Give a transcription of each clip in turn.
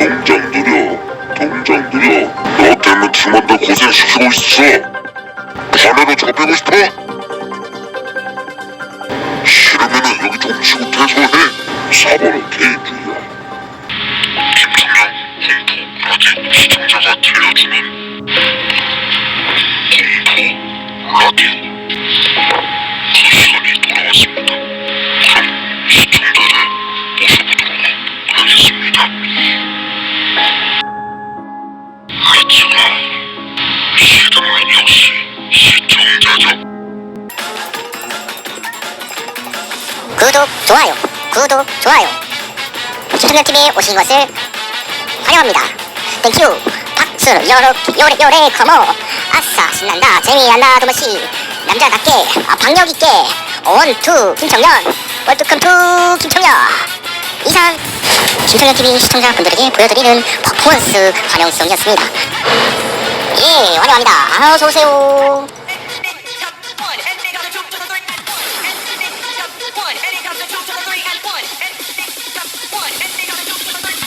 동장 느려 동장 느려. 너 때문에 팀원들 고생시키고 있어. 반에는 접히고 싶어? 싫으면은 여기 좀 치고 퇴소해. 4번은 개인주의야. 김청년 공포 라디오 시청자가 들려주는 라츠가 시드는 역시 시청자죠 구독, 좋아요, 구독, 좋아요. 시청자TV에 오신 것을 환영합니다. 땡큐. 박수를 요렇게 요래 요래 커머. 아싸 신난다 재미난다 도마씨 남자답게 아, 박력있게 원투 김청년 월드컴 투 김청년 이상 김청년TV 시청자분들에게 보여드리는 퍼포먼스 환영성이었습니다. 예 환영합니다. 어서오세요.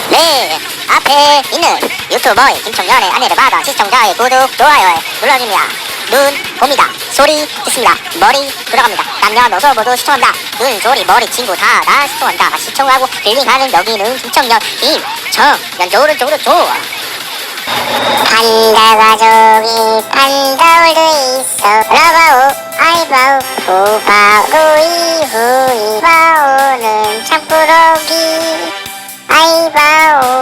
네, 앞에 있는 유튜버의 김청년의 아내를 받아 시청자의 구독, 좋아요에 눌러줍니다. 눈 봅니다. 소리 듣습니다. 머리 들어갑니다. 남녀노소 모두 시청한다. 눈, 소리, 머리, 친구 다 다 시청한다. 시청하고 힐링하는 여기는 김청년, 김청년 오른쪽으로 줘. 판다가 저기 판다올도 있어. 라바오 아이바오 후바오 이 후 이바오는 참꾸러기. 아이바오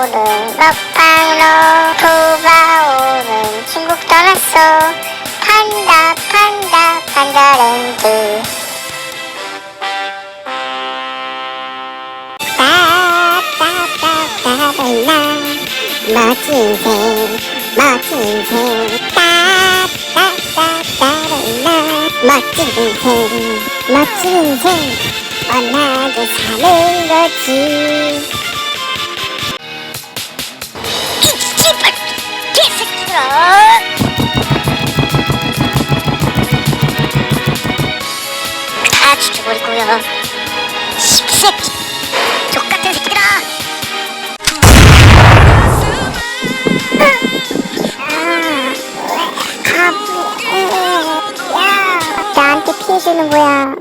멋진 새 멋진 새 따따따따라 멋진 새 멋진 새 만나게 사는 거지 이 씨발 개새끼들아 다 죽여버리고요 십새끼 나한테 피해주는 거야